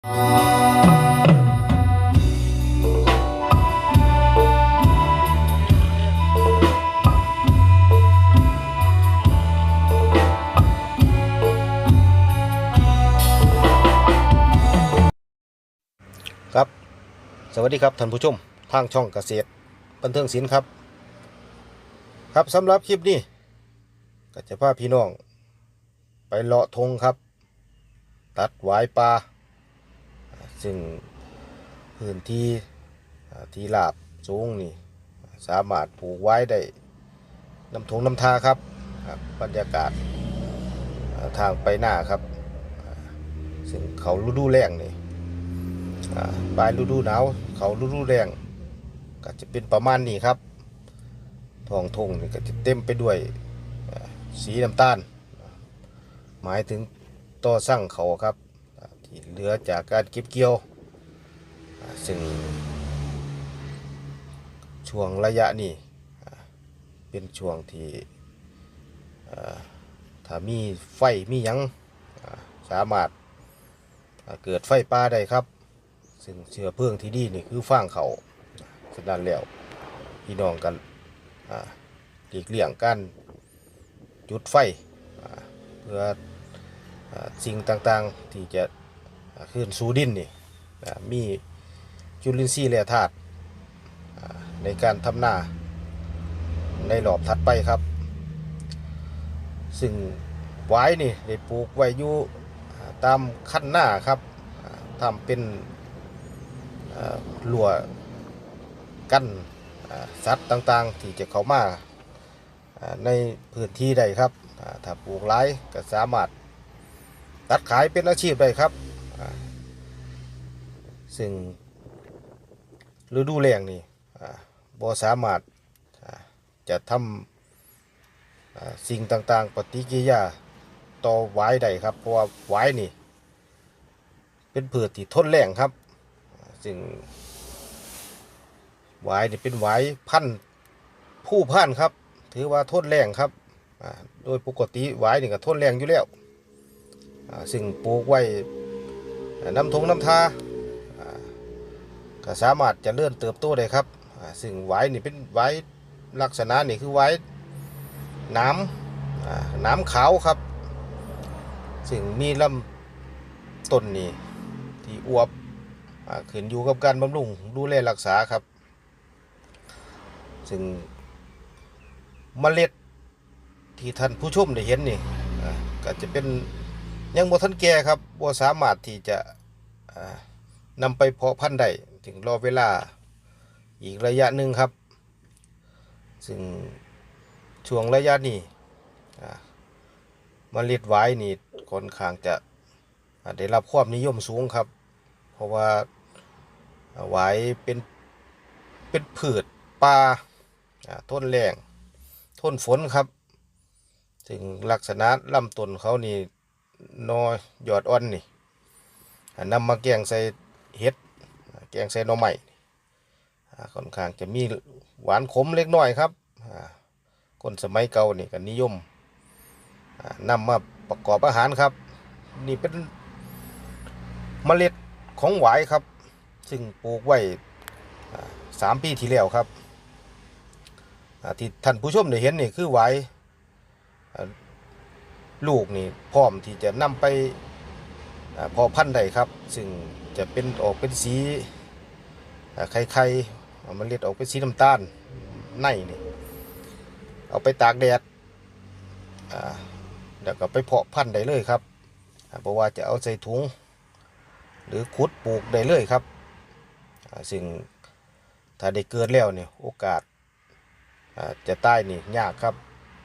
ครับ สวัสดีครับท่านผู้ชม ทางช่องเกษตร บันเทิงศิลป์ครับ ครับสำหรับคลิปนี้ ก็จะพาพี่น้อง ไปเลาะทงครับ ตัดหวายปลาอ่า ซึ่งพื้นที่ที่ลาบสูงนี่สามารถปลูกไว้ได้น้ำทงน้ำทาครับบรรยากาศทางไปหน้าครับ ซึ่งเขาฤดูแล้งนี่อ่าปลายฤดูหนาวเขาฤดูแรงก็จะเป็นประมาณนี้ครับท้องทงนี่ก็จะเต็มไปด้วยสีน้ำตาล หมายถึงต่อสั่งเขาครับ ที่เหลือจากการเก็บเกี่ยว ซึ่งช่วงระยะนี้เป็นช่วงที่ถ้ามีไฟมียังสามารถาเกิดไฟป่าได้ครับ ซึ่งเชื้อเพลิงที่ดีนี่คือฟางเขาฉะนั้นแล้วพี่น้องกันอ่าหลีกเลี่ยงการจุดไฟเพื่อสิ่งต่างๆที่จะ ขึ้นสู่ดินนี่มีจุลินทรีย์และธาตุในการทำนาในรอบถัดไปครับ ซึ่งไว้นี่ได้ปลูกไว้อยู่ตามขั้นหน้าครับทำเป็นเอ่อรั้วกั้นสัตว์ต่างๆ ที่จะเข้ามาในพื้นที่ใดครับถ้าปลูกหลายก็สามารถตัดขายเป็นอาชีพได้ครับ ซึ่งฤดูแล้งนี่อ่าบ่สามารถจะทำสิ่งต่างๆ ปฏิกิริยาต่อหวายได้ครับ เพราะว่าหวายนี่ เป็นพืชที่ทนแรงครับซึ่งหวายนี่เป็นหวายพันผู้พันครับ ถือว่าทนแรงครับโดยปกติหวายนี่ก็ทนแรงอยู่แล้วซึ่งปลูกไว้น้ำทงน้ำท่า ก็สามารถจะเลื่อนเติบโตได้ครับซึ่งหวายนี่เป็นหวายลักษณะนี่คือหวายหน้ำน้ำขาวครับ ซึ่งมีลำต้นนี่ที่อวบขึ้นอยู่กับการบำรุงดูแลรักษาครับ ซึ่งเมล็ดที่ท่านผู้ชมได้เห็นนี่ก็จะเป็นยังบ่ทันแก่ครับบ่สามารถที่จะนำไปเพาะพันธุ์ได้ ถึงรอเวลาอีกระยะหนึ่งครับ ซึ่งช่วงระยะนี้อ่าเมล็ดไว้นี่ค่อนข้างจะได้รับความนิยมสูงครับ เพราะว่าหวายเป็นเป็นพืชป่าอ่าทนแรงทนฝนครับ ถึงลักษณะลำต้นเขานี่นอยอดอ่อนนี่นำมาแกงใส่เห็ด แกงใส่หน่อไม้อ่ค่อนข้างจะมีหวานขมเล็กน้อยครับคนสมัยเก่านี่ก็นิยมอ่านำมาประกอบอาหารครับ นี่เป็นเมล็ดของหวายครับ ซึ่งปลูกไว้สามปีที่แล้วครับที่ท่านผู้ชมได้เห็นนี่คือหวายลูกนี่พร้อมที่จะนำไปพอพันธุ์ได้ครับ ซึ่งจะเป็นออกเป็นสี อ่ไข่มันเล็ดออกเป็นสีน้ำตาลในนี่เอาไปตากแดดอ่าแล้วก็ไปเพาะพันธุ์ได้เลยครับเพราะว่าจะเอาใส่ถุง หรือขุดปลูกได้เลยครับอ่าซึ่งถ้าได้เกิดแล้วเนี่ยโอกาสาจะตายนี่ยากครับ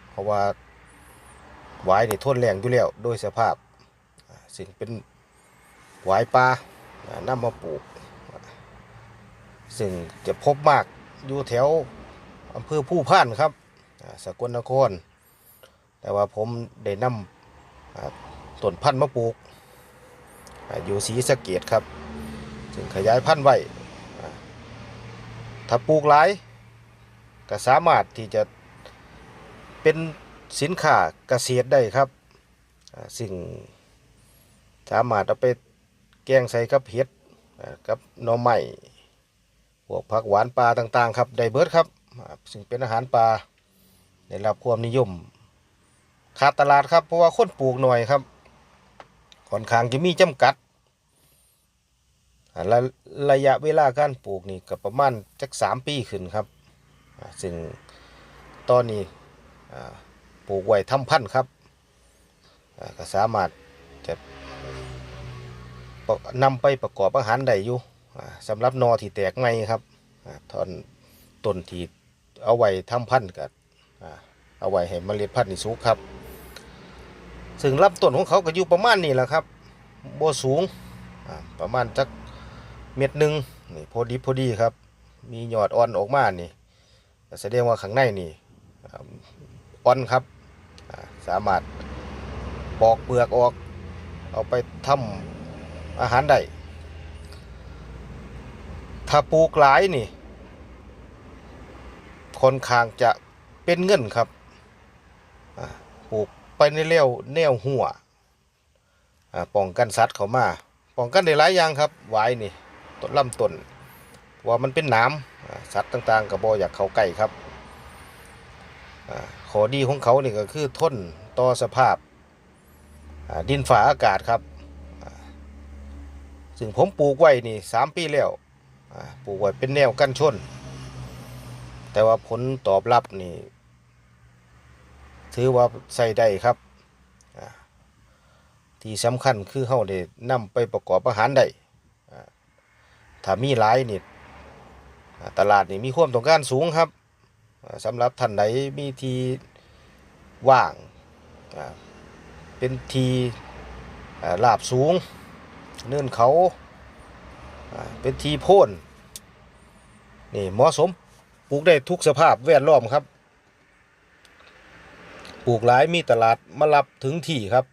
เพราะว่าหวายนี่ทนแรงอยู่แล้วโดยสภาพอ่าซึ่งเป็นหวายป่าอ่านำมาปลูก ซึ่งจะพบมากอยู่แถวอำเภอผู้พ่านครับสกลนคร แต่ว่าผมได้นำต้นพันธุ์มาปลูกอยู่ศรีสะเกดครับ ซึ่งขยายพันธุ์ไว้ถ้าปลูกหลายก็สามารถที่จะเป็นสินค้าเกษตรได้ครับอ่าซึ่งสามารถเอาไปแกงใส่กับเห็ดอ่ากับหน่อไม้ พวกผักหวานปลาต่างๆครับไดเบิร์ดครับซึ่งเป็นอาหารปลาได้รับความนิยมขาดตลาดครับเพราะว่าคนปลูกหน่อยครับค่อนข้างจะมีจำกัดระระยะเวลาการปลูกนี่ก็ประมาณจักสามปีขึ้นครับซึ่งตอนนี้ปลูกไว้ทำพันธุ์ครับก็สามารถจะนำไปประกอบอาหารได้อยู่ สำหรับนอที่แตกใหม่ครับอ่อนต้นที่เอาไว้ทำพันธุ์กับเอาไว้ให้เมล็ดพันธุ์นี่สูงครับ ซึ่งลำต้นของเขาก็อยู่ประมาณนี้แหละครับโบสูงประมาณจักเม็ดหนึ่งนี่พอดีพอดีครับ มียอดอ่อนออกมานี่แสดงว่าข้างในนี่อ่อนครับสามารถปอกเปลือกออก เอาไปทำอาหารได้ ถ้าปลูกหลายนี่ค่อนข้างจะเป็นเงินครับอ่าปลูกไปในเลี้ยวแนวหัวอ่าป้องกันสัตว์เขามาป้องกันได้หลายอย่างครับหวายนี่ต้นลำต้นว่ามันเป็นน้ำสัตว์ต่างๆกับบออยากเขาใกล้ครับอาขอดีของเขานี่ก็คือทนต่อสภาพดินฝาอากาศครับ ซึ่งผมปลูกไว้นี่สามปีแล้ว ปลูกไว้เป็นแนวกั้นชน แต่ว่าผลตอบรับนี่ ถือว่าใส่ได้ครับ ที่สำคัญคือเฮาได้นำไปประกอบอาหารได้ถ้ามีหลายนี่ตลาดนี่มีความต้องการสูงครับสำหรับท่านใดมีทีว่างเป็นทีลาบสูง เนินเขาอ่าเป็นทีโพ่น นี่เหมาะสมปลูกได้ทุกสภาพแวดล้อมครับ ปลูกหลายมีตลาดมารับถึงที่ครับ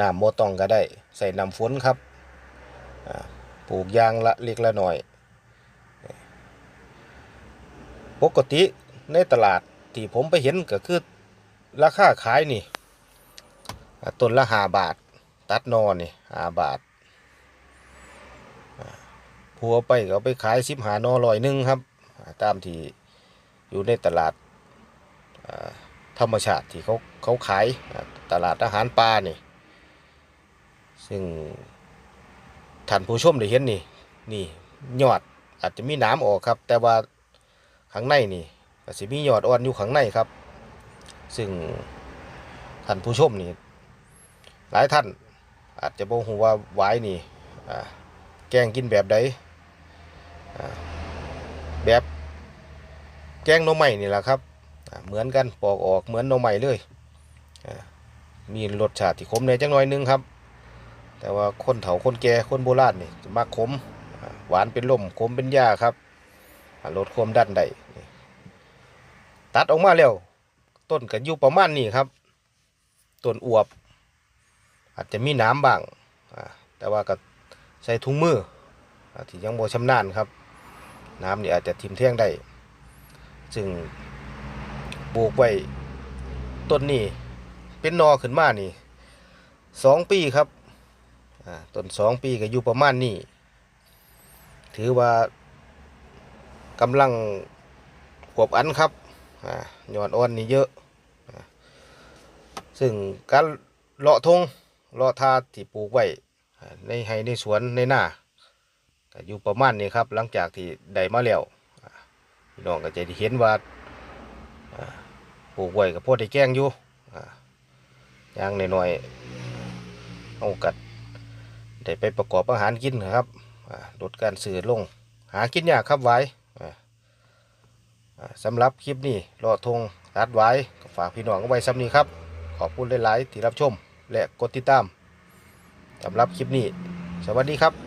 น้ำโมตองก็ได้ ใส่น้ำฝนครับปลูกยางละเล็กละหน่อย ปกติในตลาดที่ผมไปเห็นก็คือราคาขายนี่ต้นละหาบาท ตัดนอนนี่หาบาท ผัวไปก็เอาไปขายสิบหานอร้อยหนึ่งครับ ตามที่อยู่ในตลาดธรรมชาติที่เขาเขาขายตลาดอาหารปลานี่ซึ่งท่านผู้ชมได้เห็นนี่นี่ยอดอาจจะมีหน้ำออกครับ แต่ว่าข้างในนี่ก็สิมียอดอ่อนอยู่ข้างในครับ ซึ่งท่านผู้ชมนี่หลายท่านอาจจะบอกว่าหวายนี่แกงกินแบบใด แบบแกงหน่อไม้นี่แหละครับเหมือนกันปอกออกเหมือนหน่อไม้เลยมีรสชาติที่ขมในจังหน่อยหนึงครับ แต่ว่าคนเฒ่าคนแก่คนโบราณนี่จะมักขมหวานเป็นลมขมเป็นยาครับลดความดันได้ตัดออกมาแล้วต้นก็อยู่ประมาณนี้ครับต้นอวบ อาจจะมีน้ำบ้างแต่ว่าก็ใส่ถุงมือที่ยังบ่ชำนาญครับ น้ำนี่อาจจะทิ่มแท่งได้ ซึ่งปลูกไว้ต้นนี้เป็นนอขึ้นมานี่สองปีครับอ่าต้นสองปีก็อยู่ประมาณนี้ ถือว่ากำลังขวบอันครับอ่ายอดอ่อนนี่เยอะอ่าซึ่งการเลาะทงรอทาที่ปลูกไว้ในให้ในสวนในหน้า อยู่ประมาณนี้ครับหลังจากที่ได้มาแล้วพี่น้องก็จะเห็นว่าปลูกไว้กับพ่อได้แกล้งอยู่อย่างน้อยๆเอากัดได้ไปประกอบอาหารกินนะครับลดการสื่อลง หากินยากครับไว้สำหรับคลิปนี้รอทงตัดไว้ฝากพี่น้องไว้ซ้ำนี้ครับ ขอบคุณหลาย ๆ ที่รับชมและกดติดตามสำหรับคลิปนี้ สวัสดีครับ